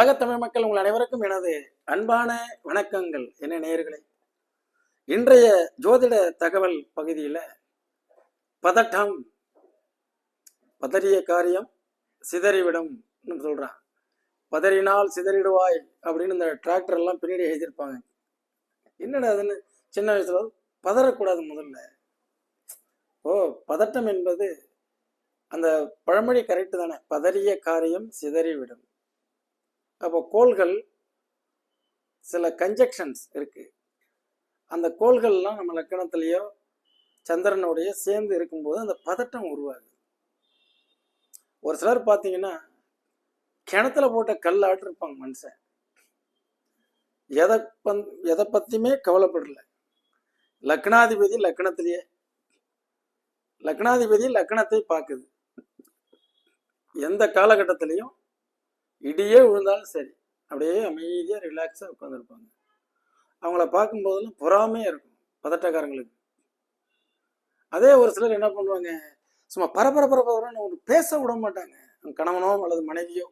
உலகத்தமிழ் மக்கள் உங்கள் அனைவருக்கும் எனது அன்பான வணக்கங்கள். என்ன நேயர்களே? இன்றைய ஜோதிட தகவல் பகுதியில் பதட்டம் பதறிய காரியம் சிதறிவிடும் சொல்றான். பதறினால் சிதறிடுவாய் அப்படின்னு இந்த டிராக்டர் எல்லாம் பின்னாடி எழுதியிருப்பாங்க. என்னடா அதுன்னு சின்ன வயசுல பதறக்கூடாது முதல்ல. ஓ பதட்டம் என்பது அந்த பழமொழி கரெக்டு தானே. பதறிய காரியம் சிதறிவிடும். அப்போ கோள்கள் சில கன்ஜெக்ஷன்ஸ் இருக்குது அந்த கோள்கள்லாம் நம்ம லக்கணத்துலேயோ சந்திரனுடைய சேர்ந்து இருக்கும்போது அந்த பதட்டம் உருவாகுது. ஒரு சிலர் பார்த்தீங்கன்னா கிணத்துல போட்ட கல் ஆட்டிருப்பாங்க மனுஷன். எதை பந் எதை பற்றியுமே கவலைப்படல. லக்னாதிபதி லக்னத்திலேயே லக்னாதிபதி லக்னத்தை பார்க்குது. எந்த காலகட்டத்திலையும் இடியே விழுந்தாலும் சரி அப்படியே அமைதியாக ரிலாக்ஸாக உட்காந்துருப்பாங்க அவங்கள பார்க்கும்போதெல்லாம் பொறாமையாக இருக்கும் பதட்டக்காரங்களுக்கு. அதே ஒரு சிலர் என்ன பண்ணுவாங்க சும்மா பரபர பரபரன்னு ஒரு பேச விட மாட்டாங்க. கணவனோ அல்லது மனைவியோ.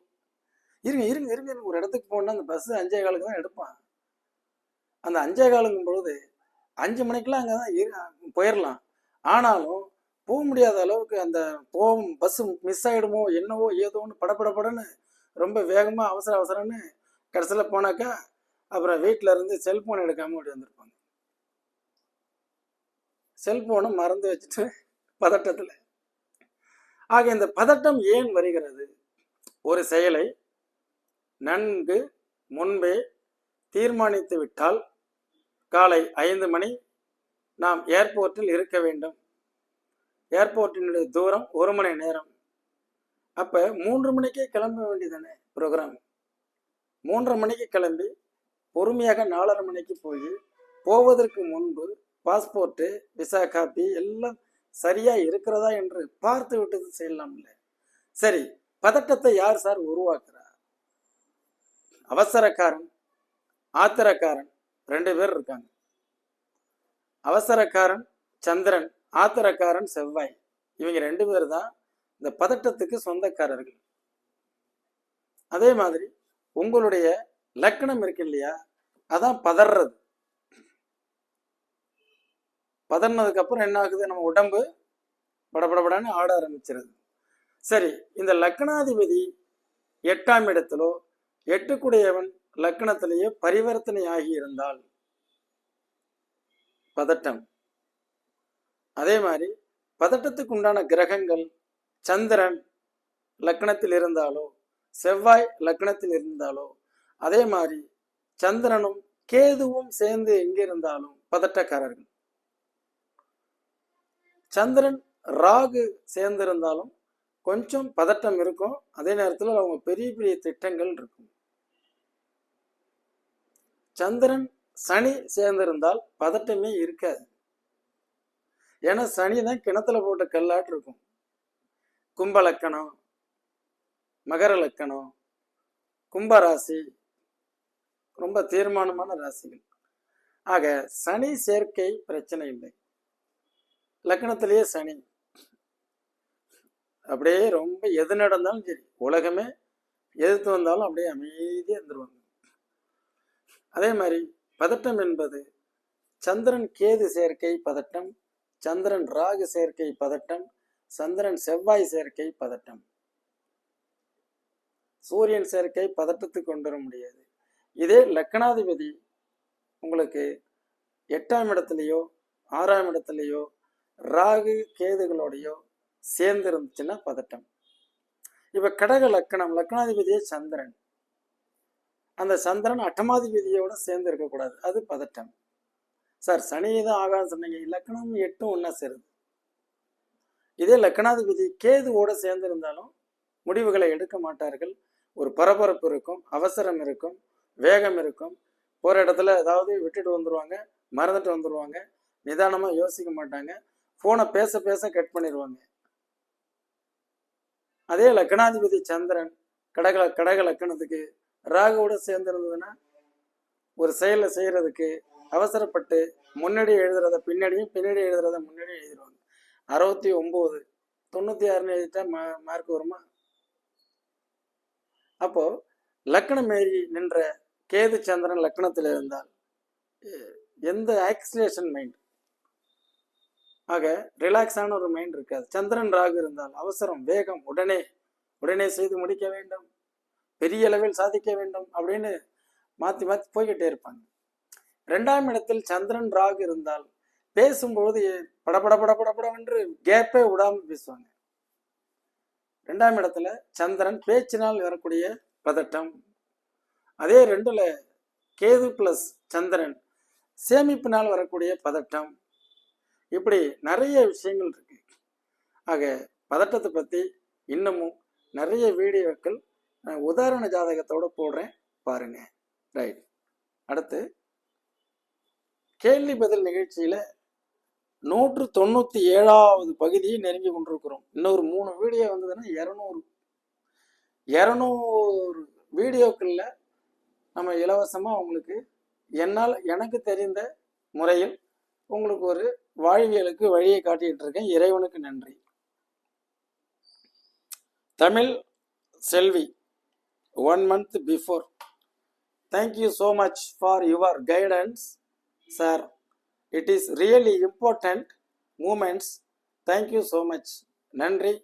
இருங்க இருங்க இருங்க இருங்க, ஒரு இடத்துக்கு போனால் அந்த பஸ்ஸு அஞ்சே காலுக்கு தான் எடுப்பான். அந்த அஞ்சே காலுங்கும் பொழுது அஞ்சு மணிக்கெலாம் அங்கே தான் இரு போயிடலாம் ஆனாலும் போக முடியாத அளவுக்கு அந்த போகும் பஸ்ஸு மிஸ் ஆகிடுமோ என்னவோ ஏதோன்னு படப்படப்படன்னு ரொம்ப வேகமாக அவசர அவசரம்னு கடைசியில் போனாக்கா அப்புறம் வீட்டில் இருந்து செல்ஃபோன் எடுக்காமல் ஓடி வந்திருப்பாங்க. செல்ஃபோனை மறந்து வச்சுட்டு பதட்டத்தில். ஆக இந்த பதட்டம் ஏன் வருகிறது? ஒரு செயலை நன்கு முன்பே தீர்மானித்து விட்டால் காலை ஐந்து மணி நாம் ஏர்போர்ட்டில் இருக்க வேண்டும். ஏர்போர்ட்டினுடைய தூரம் ஒரு மணி நேரம். அப்போ மூன்று மணிக்கே கிளம்ப வேண்டியதானே ப்ரோக்ராம் மூன்றரை மணிக்கு கிளம்பி பொறுமையாக நாலரை மணிக்கு போய் போவதற்கு முன்பு பாஸ்போர்ட்டு விசா காப்பி எல்லாம் சரியாக இருக்கிறதா என்று பார்த்து விட்டு செய்யலாம்ல சரி பதட்டத்தை யார் சார் உருவாக்குறார்? அவசரக்காரன் ஆத்திரக்காரன் ரெண்டு பேர் இருக்காங்க. அவசரக்காரன் சந்திரன் ஆத்திரக்காரன் செவ்வாய். இவங்க ரெண்டு பேர் தான் இந்த பதட்டத்துக்கு சொந்தக்காரர்கள். அதே மாதிரி உங்களுடைய லக்கணம் இருக்கு இல்லையா? அதான் பதறது பதறினதுக்கு அப்புறம் என்ன ஆகுது? நம்ம உடம்பு படபடபடன்னு ஆட ஆரம்பிச்சிருது. சரி இந்த லக்னாதிபதி எட்டாம் இடத்திலோ எட்டுக்குடையவன் லக்கணத்திலேயே பரிவர்த்தனை ஆகி இருந்தால் பதட்டம். அதே மாதிரி பதட்டத்துக்கு உண்டான கிரகங்கள் சந்திரன் லக்னத்தில் இருந்தாலோ செவ்வாய் லக்னத்தில் இருந்தாலோ அதே மாதிரி சந்திரனும் கேதுவும் சேர்ந்து எங்க இருந்தாலும் பதட்டக்காரர்கள். சந்திரன் ராகு சேர்ந்திருந்தாலும் கொஞ்சம் பதட்டம் இருக்கும். அதே நேரத்தில் அவங்க பெரிய பெரிய திட்டங்கள் இருக்கும். சந்திரன் சனி சேர்ந்திருந்தால் பதட்டமே இருக்காது. ஏன்னா சனி தான் கிணத்துல போட்ட கல்லாட்டு இருக்கும் கும்ப லக்கணம் மகர லக்கணம் கும்ப ராசி ரொம்ப தீர்மானமான ராசிகள். ஆக சனி சேர்க்கை பிரச்சனை இல்லை. லக்கணத்திலேயே சனி. அப்படியே ரொம்ப எது நடந்தாலும் சரி உலகமே எதிர்த்து வந்தாலும் அப்படியே அமைதியாக இருந்துருவாங்க. அதே மாதிரி பதட்டம் என்பது சந்திரன் கேது சேர்க்கை பதட்டம் சந்திரன் ராகு சேர்க்கை பதட்டம் சந்திரன் செவ்வாய் சேர்க்கை பதட்டம். சூரியன் சேர்க்கை பதட்டத்துக்கு கொண்டு வர முடியாது. இதே லக்கணாதிபதி உங்களுக்கு எட்டாம் இடத்துலையோ ஆறாம் இடத்துலையோ ராகு கேதுகளோடையோ சேர்ந்து இருந்துச்சுன்னா பதட்டம். இப்ப கடக லக்கணம் லக்கணாதிபதியே சந்திரன். அந்த சந்திரன் அட்டமாதிபதியோட சேர்ந்து இருக்கக்கூடாது அது பதட்டம். சார் சனி தான் ஆகான்னு சொன்னீங்க. லக்கணம் எட்டும் ஒன்றா சேருது. இதே லக்கணாதிபதி கேதுவோட சேர்ந்திருந்தாலும் முடிவுகளை எடுக்க மாட்டார்கள். ஒரு பரபரப்பு இருக்கும் அவசரம் இருக்கும் வேகம் இருக்கும். போகிற இடத்துல ஏதாவது விட்டுட்டு வந்துடுவாங்க மறந்துட்டு வந்துடுவாங்க நிதானமாக யோசிக்க மாட்டாங்க. ஃபோனை பேச பேச கட் பண்ணிடுவாங்க அதே லக்னாதிபதி சந்திரன் கடக கடக லக்கணத்துக்கு ராகுவோட சேர்ந்துருந்ததுன்னா ஒரு செயலை செய்கிறதுக்கு அவசரப்பட்டு முன்னாடி எழுதுறத பின்னாடியும் பின்னாடி எழுதுறத முன்னாடி எழுதிடுவாங்க அறுபத்தி ஒம்பது. தொண்ணூற்றி ஆறுன்னு எழுதிட்டா மா மார்க் வருமா? அப்போது லக்னம் நின்ற கேது சந்திரன் லக்னத்தில் இருந்தால் எந்த ஆக்சிலேஷன் மைண்ட் ஆக ரிலாக்ஸான ஒரு மைண்ட் இருக்காது. சந்திரன் ராகு இருந்தால் அவசரம் வேகம் உடனே உடனே செய்து முடிக்க வேண்டும். பெரிய அளவில் சாதிக்க வேண்டும் அப்படின்னு மாற்றி மாற்றி போய்கிட்டே இருப்பாங்க. ரெண்டாம் இடத்தில் சந்திரன் ராகு இருந்தால் பேசும்போது படபட படபட படவென்று கேப்பே விடாம பேசுவாங்க ரெண்டாம் இடத்துல சந்திரன் பேச்சினால் வரக்கூடிய பதட்டம் அதே ரெண்டுல கேது பிளஸ் சந்திரன் சேமிப்பினால் வரக்கூடிய பதட்டம் இப்படி நிறைய விஷயங்கள் இருக்கு ஆக பதட்டத்தை பத்தி இன்னமும் நிறைய வீடியோக்கள் நான் உதாரண ஜாதகத்தோட போடுறேன் பாருங்க ரைட் அடுத்து கேள்வி பதில் நிகழ்ச்சியில நூற்று தொண்ணூத்தி ஏழாவது பகுதியை நெருங்கி கொண்டிருக்கிறோம். இன்னொரு மூணு வீடியோ வந்ததுன்னா இரநூறு. இரநூறு வீடியோக்கள்ல நம்ம இலவசமா உங்களுக்கு என்னால் எனக்கு தெரிந்த முறையில் உங்களுக்கு ஒரு வாழ்வியலுக்கு வழியை காட்டிட்டு இருக்கேன். இறைவனுக்கு நன்றி. Tamil Selvi one month before thank you so much for your guidance sir it is really important moments thank you so much நன்றி.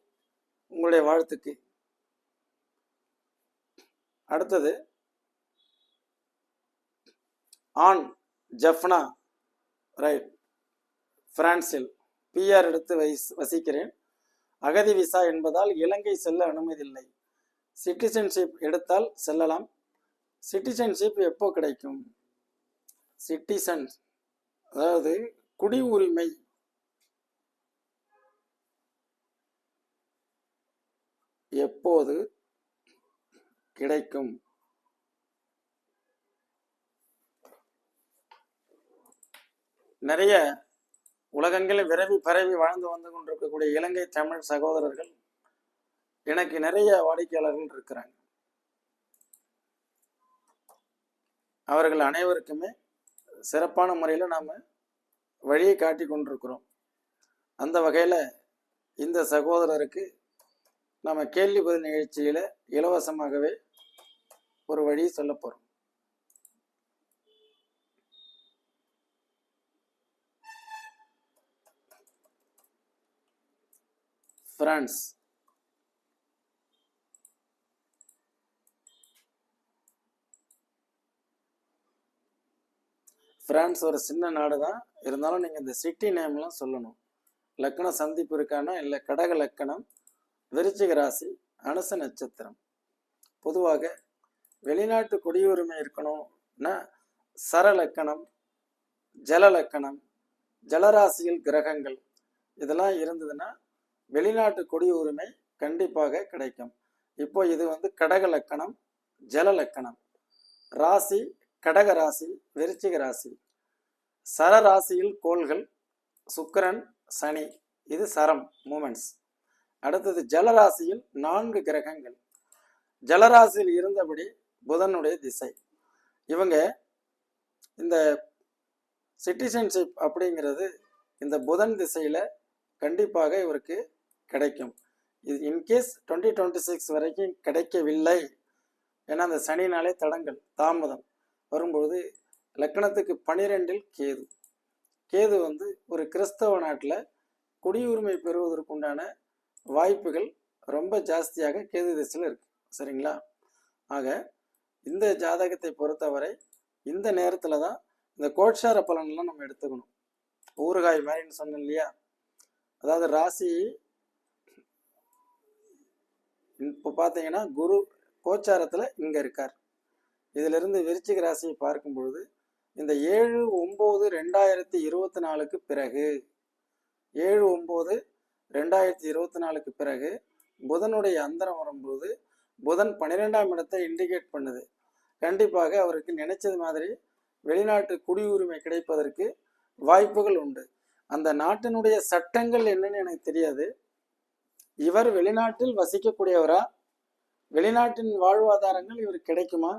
உங்களுடைய வாழ்த்துக்கு. அடுத்தது. ஆன் ஜஃப்னா. ரைட் பிரான்சில் பிஆர் எடுத்து வசி வசிக்கிறேன். அகதி விசா என்பதால் இலங்கை செல்ல அனுமதி இல்லை சிட்டிசன்ஷிப் எடுத்தால் செல்லலாம். சிட்டிசன்ஷிப் எப்போ கிடைக்கும்? சிட்டிசன்ஸ். அதாவது குடி உரிமை. எப்போது கிடைக்கும்? நிறைய உலகங்களில் விரவி பரவி வாழ்ந்து வந்து கொண்டிருக்கக்கூடிய இலங்கை தமிழ் சகோதரர்கள் எனக்கு நிறைய வாடிக்கையாளர்கள் இருக்கிறாங்க. அவர்கள் அனைவருக்குமே சிறப்பான முறையில் நாம் வழியை காட்டி கொண்டிருக்கிறோம். அந்த வகையில் இந்த சகோதரருக்கு நம்ம கேள்வி பதில் நிகழ்ச்சியில் இலவசமாகவே ஒரு வழி சொல்ல போகிறோம் பிரான்ஸ் பிரான்ஸ் ஒரு சின்ன நாடு தான் இருந்தாலும் நீங்கள் இந்த சிட்டி நேம்லாம் சொல்லணும். லக்கண சந்திப்பு இருக்கானா இல்லை கடக லக்கணம் விருச்சிக ராசி அனுச நட்சத்திரம். பொதுவாக வெளிநாட்டு குடியுரிமை இருக்கணும்னா சரலக்கணம் ஜலலக்கணம் ஜலராசியில் கிரகங்கள். இதெல்லாம் இருந்ததுன்னா வெளிநாட்டு குடியுரிமை கண்டிப்பாக கிடைக்கும். இப்போ இது வந்து கடக லக்கணம் ஜலலக்கணம் ராசி கடக ராசி விருச்சிக ராசி. சர ராசியில் கோள்கள் சுக்கிரன் சனி. இது சரம் மூமெண்ட்ஸ். அடுத்தது ஜலராசியில் நான்கு கிரகங்கள். ஜலராசியில் இருந்தபடி புதனுடைய திசை. இவங்க இந்த சிட்டிசன்ஷிப் அப்படிங்கிறது இந்த புதன் திசையில் கண்டிப்பாக இவருக்கு கிடைக்கும். இது இன்கேஸ் டுவெண்ட்டி டுவெண்ட்டி சிக்ஸ் வரைக்கும் கிடைக்கவில்லை. ஏன்னா அந்த சனினாலே தடங்கள் தாமதம். வரும்பொழுது லக்கணத்துக்கு பனிரெண்டில் கேது. கேது வந்து ஒரு கிறிஸ்தவ நாட்டில் குடியுரிமை பெறுவதற்குண்டான வாய்ப்புகள் ரொம்ப ஜாஸ்தியாக கேது திசையில் இருக்கு. சரிங்களா? ஆக இந்த ஜாதகத்தை பொறுத்தவரை இந்த நேரத்தில் தான் இந்த கோட்சார பலன்லாம் நம்ம எடுத்துக்கணும். ஊறுகாய் மாதிரின்னு சொன்னோம் இல்லையா? அதாவது ராசி இப்போ பார்த்தீங்கன்னா குரு கோச்சாரத்தில் இங்கே இருக்கார். இதிலிருந்து விருச்சிக ராசியை பார்க்கும் பொழுது இந்த ஏழு ஒம்பது ரெண்டாயிரத்தி இருபத்தி நாலுக்கு பிறகு ஏழு ஒம்பது ரெண்டாயிரத்தி இருபத்தி நாலுக்கு பிறகு புதனுடைய அந்தரம் வரும்போது புதன் பன்னிரெண்டாம் இடத்தை இண்டிகேட் பண்ணுது. கண்டிப்பாக அவருக்கு நினைச்சது மாதிரி வெளிநாட்டு குடியுரிமை கிடைப்பதற்கு வாய்ப்புகள் உண்டு. அந்த நாட்டினுடைய சட்டங்கள் என்னன்னு எனக்கு தெரியாது. இவர் வெளிநாட்டில் வசிக்கக்கூடியவரா? வெளிநாட்டின் வாழ்வாதாரங்கள் இவர் கிடைக்குமா?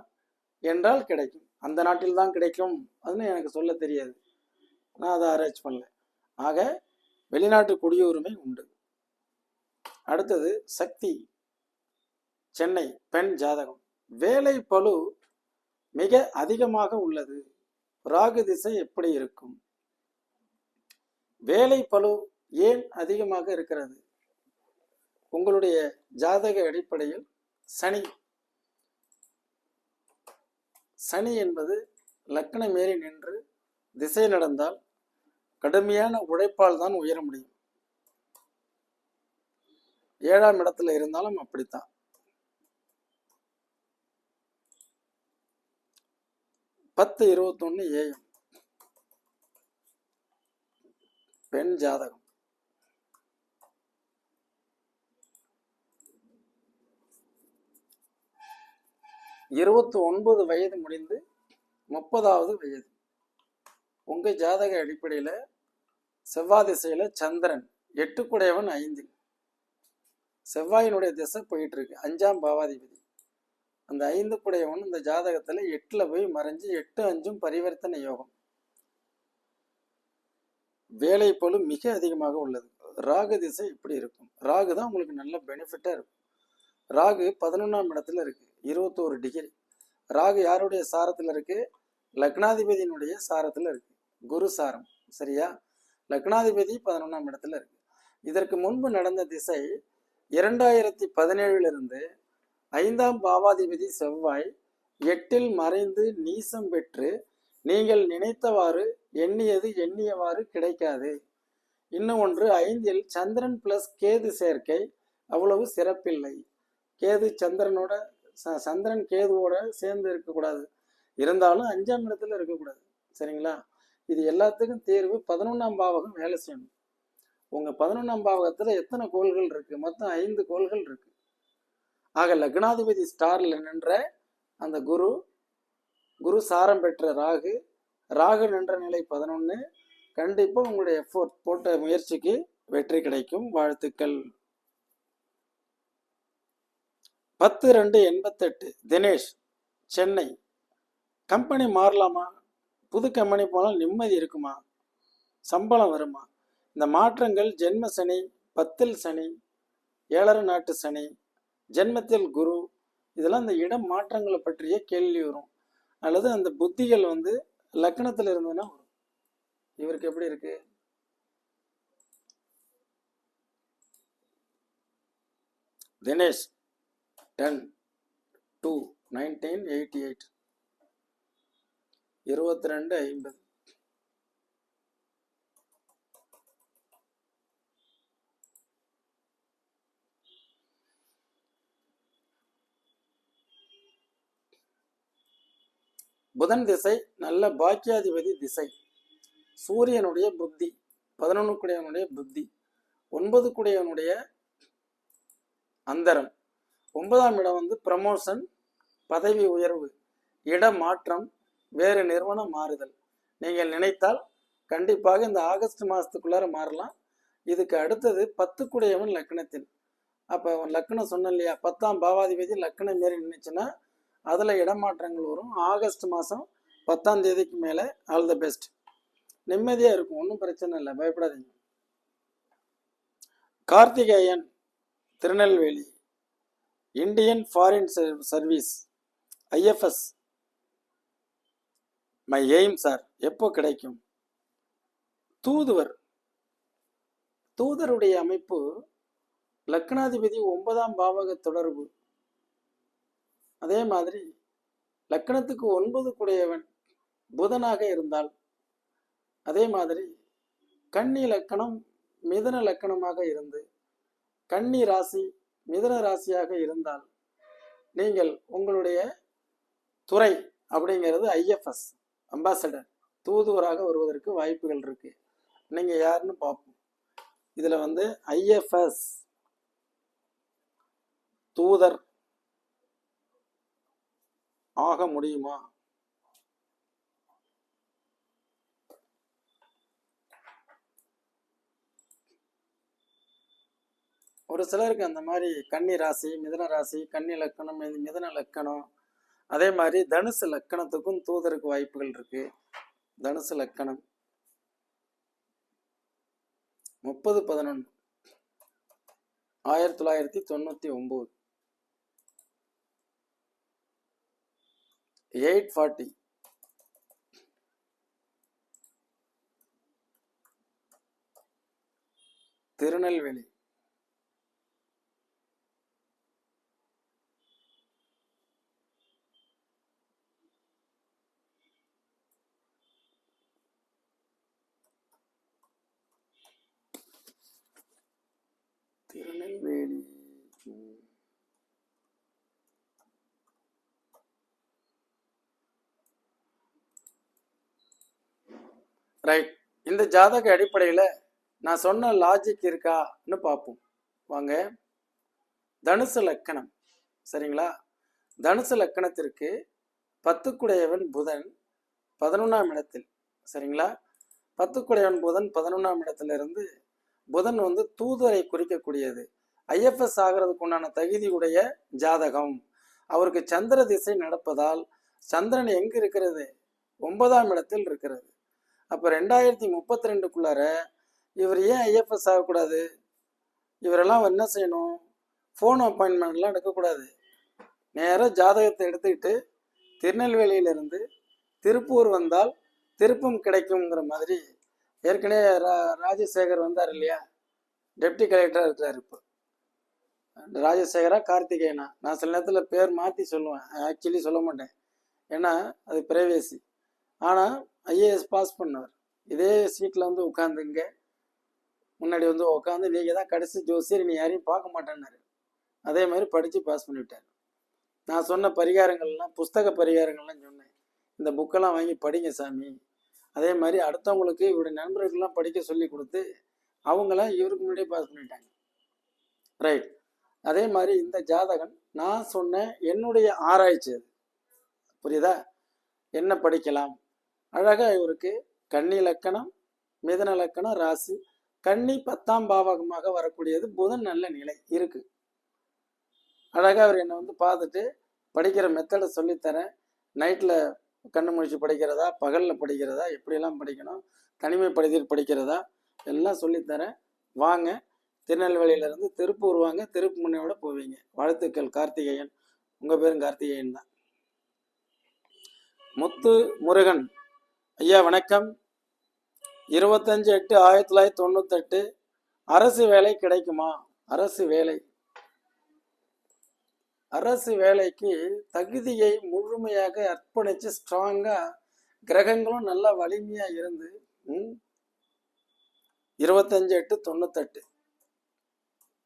என்றால் கிடைக்கும். அந்த நாட்டில் தான் கிடைக்கும் அதுன்னு எனக்கு சொல்ல தெரியாது. நான் அதை ஆராய்ச்சி பண்ணல. ஆக வெளிநாட்டு குடியுரிமை உண்டு. அடுத்தது சக்தி. சென்னை பெண் ஜாதகம். வேலை பழு மிக அதிகமாக உள்ளது. ராகு திசை எப்படி இருக்கும்? வேலை பளு ஏன் அதிகமாக இருக்கிறது? உங்களுடைய ஜாதக அடிப்படையில் சனி சனி என்பது லக்னமேறி நின்று திசை நடந்தால் கடுமையான உழைப்பால் தான் உயர முடியும். ஏழாம் இடத்துல இருந்தாலும் அப்படித்தான். பத்து இருபத்தொன்னு ஏஎம் பெண் ஜாதகம். இருபத்தி ஒன்பது வயது முடிந்து முப்பதாவது வயது. உங்க ஜாதக அடிப்படையில செவ்வாய் திசையில் சந்திரன் எட்டுக்குடையவன் ஐந்தில் செவ்வாயினுடைய திசை போயிட்டு இருக்கு அஞ்சாம் பாவாதிபதி. அந்த ஐந்து குடையவன் இந்த ஜாதகத்துல எட்டுல போய் மறைஞ்சு எட்டு அஞ்சும் பரிவர்த்தனை யோகம். வேலை போல மிக அதிகமாக உள்ளது. ராகு திசை இப்படி இருக்கும். ராகு தான் உங்களுக்கு நல்ல பெனிஃபிட்டா இருக்கும். ராகு பதினொன்றாம் இடத்துல இருக்கு. இருபத்தோரு டிகிரி ராகு யாருடைய சாரத்தில் இருக்கு? லக்னாதிபதியினுடைய சாரத்தில் இருக்கு. குரு சாரம் சரியா? லக்னாதிபதி பதினொன்றாம் இடத்துல இருக்கு. இதற்கு முன்பு நடந்த திசை இரண்டாயிரத்தி பதினேழுல இருந்து ஐந்தாம் பாவாதிபதி செவ்வாய் எட்டில் மறைந்து நீசம் பெற்று நீங்கள் நினைத்தவாறு எண்ணியது எண்ணியவாறு கிடைக்காது. இன்னும் ஒன்று ஐந்தில் சந்திரன் பிளஸ் கேது சேர்க்கை அவ்வளவு சிறப்பில்லை. கேது சந்திரனோட ச- சந்திரன் கேதுவோட சேர்ந்து இருக்கக்கூடாது. இருந்தாலும் அஞ்சாம் இடத்துல இருக்கக்கூடாது. சரிங்களா? இது எல்லாத்துக்கும் தேர்வு பதினொன்றாம் பாவகம் வேலை செய்யணும். உங்கள் பதினொன்றாம் பாவகத்தில் எத்தனை கோள்கள் இருக்குது மொத்தம் ஐந்து கோள்கள் இருக்குது ஆக லக்னாதிபதி ஸ்டாரில் நின்ற அந்த குரு குரு சாரம் பெற்ற ராகு ராகு நின்ற நிலை பதினொன்று கண்டிப்பாக உங்களுடைய எஃபோர்ட் போட்ட முயற்சிக்கு வெற்றி கிடைக்கும். வாழ்த்துக்கள். பத்து ரெண்டு எண்பத்தெட்டு. தினேஷ் சென்னை. கம்பெனி மாறலாமா? புது கம்பெனி போனால் நிம்மதி இருக்குமா? சம்பளம் வருமா? இந்த மாற்றங்கள் ஜென்ம சனி பத்தில் சனி ஏழரை நாட்டு சனி ஜென்மத்தில் குரு இதெல்லாம் இந்த இடம் மாற்றங்களை பற்றிய கேள்வி வரும். அல்லது அந்த புத்திகள் வந்து லக்னத்தில் இருந்ததுன்னா வரும். இவருக்கு எப்படி இருக்கு? Dinesh ten two nineteen eighty eight. இருபத்தி ரெண்டு ஐம்பது. புதன் திசை நல்ல பாக்கியாதிபதி திசை. சூரியனுடைய புத்தி பதினொன்னுக்குடையவனுடைய புத்தி ஒன்பது குடையனுடைய அந்தரம். ஒன்பதாம் இடம் வந்து ப்ரமோஷன் பதவி உயர்வு இடமாற்றம் வேறு நிறுவனம் மாறுதல். நீங்கள் நினைத்தால் கண்டிப்பாக இந்த ஆகஸ்ட் மாதத்துக்குள்ளார மாறலாம். இதுக்கு அடுத்தது பத்துக்குடையவன் லக்னத்தின் லக்னத்தில் அப்போ லக்னம் சொன்னேன் இல்லையா? பத்தாம் பாவாதிபதி லக்னம் மாரி நின்றுச்சுன்னா அதில் இடமாற்றங்கள் வரும். ஆகஸ்ட் மாதம் பத்தாம் தேதிக்கு மேலே ஆல் த பெஸ்ட் நிம்மதியாக இருக்கும். ஒன்றும் பிரச்சனை இல்லை. பயப்படாதீங்க. Karthikeyan Tirunelveli. Indian foreign service IFS my aim sir எப்போ கிடைக்கும்? தூதுவர். தூதருடைய அமைப்பு லக்னாதிபதி ஒன்பதாம் பாவக தொடர்பு. அதே மாதிரி லக்னத்துக்கு ஒன்பது குடையவன் புதனாக இருந்தால் அதே மாதிரி கன்னி லக்கணம் மிதன லக்கணமாக இருந்து கன்னி ராசி மிதன ராசியாக இருந்தால் நீங்கள் உங்களுடைய துறை அப்படிங்கிறது ஐஎஃப்எஸ் அம்பாசடர் தூதுவராக வருவதற்கு வாய்ப்புகள் இருக்கு. நீங்க யாருன்னு பார்ப்போம். இதுல வந்து ஐஎஃப்எஸ் தூதர் ஆக முடியுமா? ஒரு சிலருக்கு அந்த மாதிரி கன்னி ராசி மிதன ராசி கன்னி லக்கணம் மிதன லக்கணம். அதே மாதிரி தனுசு லக்கணத்துக்கும் தூதருக்கு வாய்ப்புகள் இருக்கு. தனுசு லக்கணம். முப்பது பதினொன்று ஆயிரத்தி தொள்ளாயிரத்தி தொண்ணூற்றி ஒம்பது. Eight forty. Tirunelveli. Tirunelveli right இந்த ஜாதக அடிப்படையில் நான் சொன்ன லாஜிக் இருக்கான்னு பார்ப்போம். வாங்க. தனுசு லக்கணம். சரிங்களா? தனுசு லக்கணத்திற்கு பத்துக்குடையவன் புதன் பதினொன்றாம் இடத்தில். சரிங்களா? பத்துக்குடையவன் புதன் பதினொன்றாம் இடத்துல இருந்து புதன் வந்து தூதரை குறிக்கக்கூடியது. ஐஎஃப்எஸ் ஆகிறதுக்கு உண்டான தகுதி உடைய ஜாதகம். அவருக்கு சந்திர திசை நடப்பதால் சந்திரன் எங்கே இருக்கிறது? ஒன்பதாம் இடத்தில் இருக்கிறது. அப்போ ரெண்டாயிரத்தி முப்பத்தி ரெண்டுக்குள்ளார இவர் ஏன் ஐஎஃப்எஸ் ஆகக்கூடாது? இவரெல்லாம் என்ன செய்யணும்? ஃபோன் அப்பாயின்மெண்ட்லாம் எடுக்கக்கூடாது. நேராக ஜாதகத்தை எடுத்துக்கிட்டு திருநெல்வேலியிலிருந்து திருப்பூர் வந்தால் திருப்பம் கிடைக்குங்கிற மாதிரி ஏற்கனவே ரா ராஜசேகர் வந்தார் இல்லையா? டெப்டி கலெக்டராக இருக்கிறார் இப்போ. ராஜசேகரா கார்த்திகேயனா? நான் சில நேரத்தில் பேர் மாற்றி சொல்லுவேன். ஆக்சுவலி சொல்ல மாட்டேன். ஏன்னா அது பிரைவேசி ஆனால் ஐஏஎஸ் பாஸ் பண்ணவர். இதே சீட்டில் வந்து உட்காந்துங்க முன்னாடி வந்து உட்காந்து நீங்கள் தான் கடைசி ஜோசியர் நீ யாரையும் பார்க்க மாட்டேன்னாரு. அதே மாதிரி படித்து பாஸ் பண்ணிவிட்டார். நான் சொன்ன பரிகாரங்கள்லாம் புஸ்தக பரிகாரங்கள்லாம் சொன்னேன். இந்த புக்கெல்லாம் வாங்கி படிங்க சாமி. அதே மாதிரி அடுத்தவங்களுக்கு இவருடைய நண்பர்கள்லாம் படிக்க சொல்லி கொடுத்து அவங்களாம் இவருக்கு முன்னாடியே பாஸ் பண்ணிட்டாங்க. ரைட் அதே மாதிரி இந்த ஜாதகன் நான் சொன்ன என்னுடைய ஆராய்ச்சி அது. புரியுதா? என்ன படிக்கலாம்? அழகா இவருக்கு கன்னி லக்கணம் மிதன லக்கணம் ராசி கன்னி பத்தாம் பாவகமாக வரக்கூடியது புதன் நல்ல நிலை இருக்கு. அழகா அவர் என்னை வந்து பார்த்துட்டு படிக்கிற மெத்தடை சொல்லித்தரேன். நைட்டில் கண்ணு முடிச்சு படிக்கிறதா? பகலில் படிக்கிறதா? எப்படியெல்லாம் படிக்கணும்? தனிமைப்படுத்தி படிக்கிறதா? எல்லாம் சொல்லித்தரேன். வாங்க. திருநெல்வேலியிலேருந்து திருப்பூர் வாங்க. திருப்பு முன்னையோட போவீங்க. வாழ்த்துக்கள். கார்த்திகேயன். உங்கள் பேரும் கார்த்திகேயன் தான். முத்து முருகன். ஐயா வணக்கம். இருபத்தஞ்சு எட்டு ஆயிரத்தி தொள்ளாயிரத்தி தொண்ணூத்தெட்டு. அரசு வேலை கிடைக்குமா? அரசு வேலை. அரசு வேலைக்கு தகுதியை முழுமையாக அர்ப்பணித்து ஸ்ட்ராங்காக கிரகங்களும் நல்லா வலிமையாக இருந்து இருபத்தஞ்சு எட்டு தொண்ணூத்தெட்டு.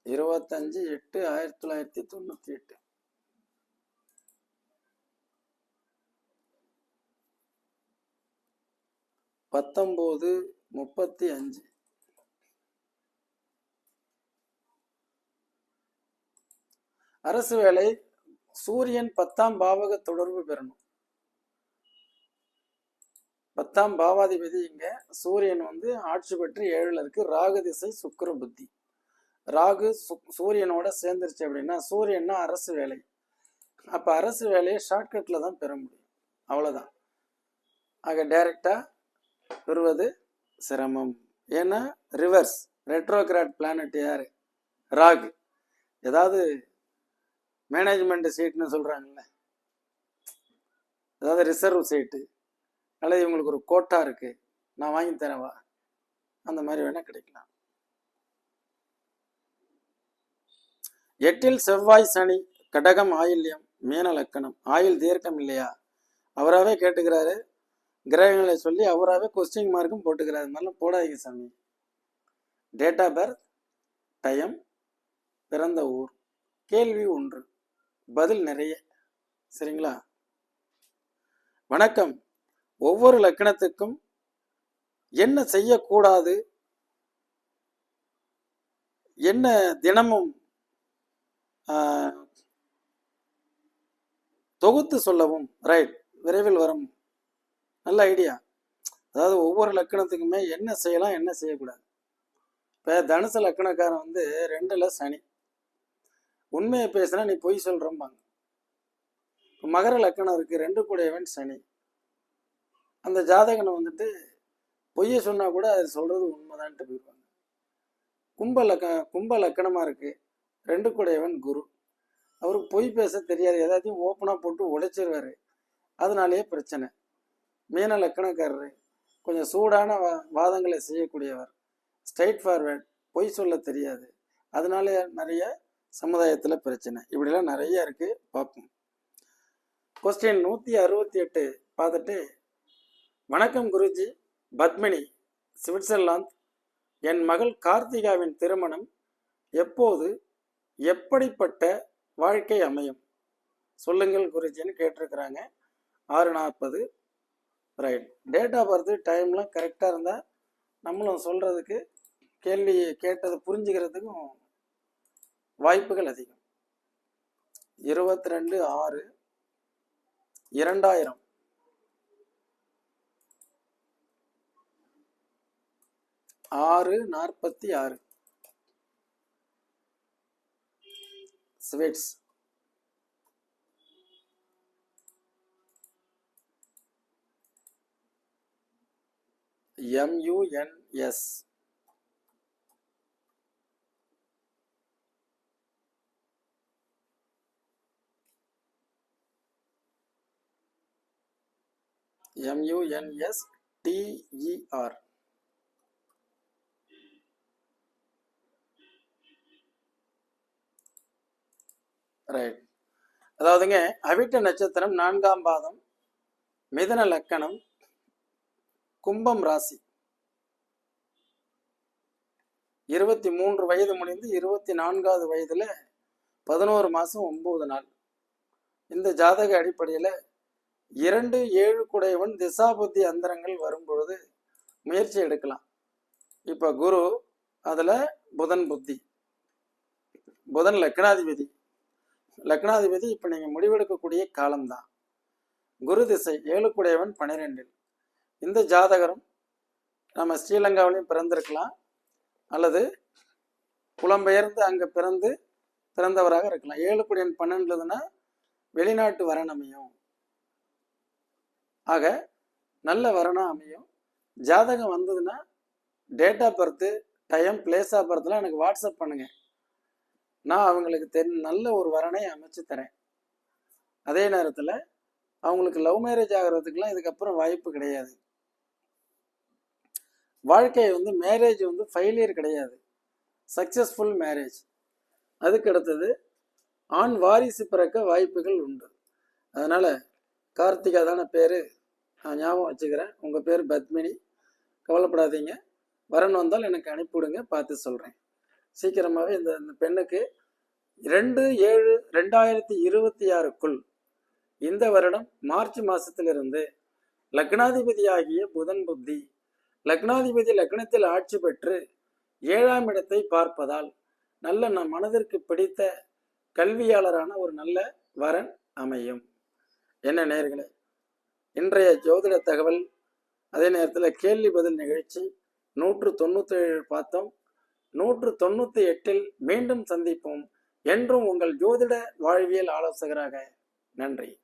இருபத்தஞ்சு எட்டு ஆயிரத்தி தொள்ளாயிரத்தி தொண்ணூற்றி எட்டு பத்தொம்போது முப்பத்தி அஞ்சு. அரசு வேலை சூரியன் பத்தாம் பாவக தொடர்பு பெறணும். பத்தாம் பாவாதிபதி இங்க சூரியன் வந்து ஆட்சி பெற்று ஏழுல இருக்கு. ராகு திசை சுக்கர புத்தி. ராகு சு- சூரியனோட சேர்ந்துருச்சு அப்படின்னா சூரியன்னா அரசு வேலை. அப்ப அரசு வேலையை ஷார்ட்கட்ல தான் பெற முடியும். அவ்வளவுதான். ஆக டைரக்டா பெறுவது சிரமம். ஏன்னா ரிவர்ஸ் ரெட்ரோகிராட் பிளானட் யாரு? ராகு. ஏதாவது மேனேஜ்மெண்ட் சீட்னு சொல்கிறாங்கல்ல அதாவது ரிசர்வ் சீட்டு அல்லது இவங்களுக்கு ஒரு கோட்டா இருக்குது நான் வாங்கி தரவா அந்த மாதிரி வேணால் கிடைக்கலாம். எட்டில் செவ்வாய் சனி கடகம் ஆயில்யம் மீன லக்கணம். ஆயில் தீர்க்கம் இல்லையா? அவராகவே கேட்டுக்கிறாரு. கிரகங்களை சொல்லி அவராகவே கொஸ்டின் மார்க்கும் போட்டுக்கிறாரு. மாதிரிலாம் போடாதீங்க சாமி. டேட் ஆஃப் பர்த் டைம் பிறந்த ஊர். கேள்வி ஒன்று. பதில் நிறைய. சரிங்களா? வணக்கம். ஒவ்வொரு லக்கணத்துக்கும் என்ன செய்யக்கூடாது? என்ன தினமும் தொகுத்து சொல்லவும் ரைட் விரைவில் வரும். நல்ல ஐடியா அதாவது ஒவ்வொரு லக்கணத்துக்குமே என்ன செய்யலாம் என்ன செய்யக்கூடாது. இப்போ தனுசு லக்கணக்காரன் வந்து ரெண்டில் சனி. உண்மையை பேசுனா நீ பொய் சொல்றம்பாங்க. மகர லக்கணம் இருக்கு ரெண்டு கூடையவன் சனி. அந்த ஜாதகனை வந்துட்டு பொய்யை சொன்னா கூட அது சொல்றது உண்மைதான்ட்டு போயிடுவாங்க கும்ப லக்க கும்ப லக்கணமா இருக்கு ரெண்டு கூடையவன் குரு. அவருக்கு பொய் பேச தெரியாது ஏதாச்சும் ஓப்பனாக போட்டு உடைச்சிருவாரு. அதனாலேயே பிரச்சனை. மீன லக்கணக்காரர் கொஞ்சம் சூடான வா வாதங்களை செய்யக்கூடியவர். ஸ்ட்ரைட் ஃபார்வேர்ட் பொய் சொல்ல தெரியாது. அதனால நிறைய சமுதாயத்தில் பிரச்சனை. இப்படிலாம் நிறைய இருக்குது பார்ப்போம். கொஸ்டின் நூற்றி அறுபத்தி எட்டு பார்த்துட்டு வணக்கம் குருஜி பத்மினி சுவிட்சர்லாந்து. என் மகள் கார்த்திகாவின் திருமணம் எப்போது எப்படிப்பட்ட வாழ்க்கை அமையும்? சொல்லுங்கள் குருஜின்னு கேட்டிருக்கிறாங்க. ஆறு நாற்பது ரைட் டேட் ஆஃப் பர்த் டைம்லாம் கரெக்டாக இருந்தால் நம்மளும் சொல்கிறதுக்கு கேள்வி கேட்டதை புரிஞ்சுக்கிறதுக்கும் வாய்ப்புகள் அதிகம். இருபத்தி ரெண்டு ஆறு இரண்டாயிரம். ஆறு நாற்பத்தி ஆறு. ஸ்வீட்ஸ். எம்யூஎன்எஸ் எம்யூஎன்எஸ் டிஇஆர் ரைட் அதாவதுங்க அவிட்ட நட்சத்திரம் நான்காம் பாதம் மிதன லக்கணம் கும்பம் ராசி. இருபத்தி மூன்று வயது முடிந்து இருபத்தி நான்காவது வயதுல பதினோரு மாசம் ஒன்பது நாள். இந்த ஜாதக அடிப்படையில் இரண்டு ஏழு குடையவன் திசாபுத்தி அந்தரங்கள் வரும் பொழுது முயற்சி எடுக்கலாம். இப்போ குரு அதில் புதன் புத்தி. புதன் லக்னாதிபதி. லக்னாதிபதி இப்போ நீங்கள் முடிவெடுக்கக்கூடிய காலம்தான். குரு திசை ஏழுக்குடையவன் பன்னிரெண்டில் இந்த ஜாதகரும் நம்ம ஸ்ரீலங்காவிலையும் பிறந்திருக்கலாம். அல்லது புலம்பெயர்ந்து அங்கே பிறந்து பிறந்தவராக இருக்கலாம். ஏழுக்குடையன் பன்னெண்டுலதுன்னா வெளிநாட்டு வரணமையும். அமையும் ஆக நல்ல வரனாக அமையும். ஜாதகம் வந்ததுன்னா date of birth time place of பர்த்லாம் எனக்கு வாட்ஸ்அப் பண்ணுங்க. நான் அவங்களுக்கு தென் நல்ல ஒரு வரனை அமைச்சு தரேன். அதே நேரத்தில் அவங்களுக்கு லவ் மேரேஜ் ஆகிறதுக்கெல்லாம் இதுக்கப்புறம் வாய்ப்பு கிடையாது. வாழ்க்கை வந்து மேரேஜ் வந்து ஃபெயிலியர் கிடையாது. சக்ஸஸ்ஃபுல் மேரேஜ் அதுக்கு அடுத்தது ஆண் வாரிசு பிறக்க வாய்ப்புகள் உண்டு. அதனால் கார்த்திகா தானே பேர். நான் ஞாபகம் வச்சுக்கிறேன். உங்கள் பேர் பத்மினி. கவலைப்படாதீங்க. வரன் வந்தால் எனக்கு அனுப்பிவிடுங்க பார்த்து சொல்கிறேன் சீக்கிரமாகவே இந்த இந்த பெண்ணுக்கு ரெண்டு ஏழு ரெண்டாயிரத்தி இருபத்தி ஆறுக்குள் இந்த வருடம் மார்ச் மாதத்திலிருந்து லக்னாதிபதியாகிய புதன் புத்தி லக்னாதிபதி லக்னத்தில் ஆட்சி பெற்று ஏழாம் இடத்தை பார்ப்பதால் நல்ல நம் மனதிற்கு பிடித்த கல்வியாளரான ஒரு நல்ல வரன் அமையும். என்ன நேர்களே இன்றைய ஜோதிட தகவல். அதே நேரத்தில் கேள்வி பதில் நிகழ்ச்சி நூற்று தொண்ணூற்றி ஏழு பார்த்தோம். நூற்று தொண்ணூற்றி எட்டில் மீண்டும் சந்திப்போம். என்றும் உங்கள் ஜோதிட வாழ்வியல் ஆலோசகராக நன்றி.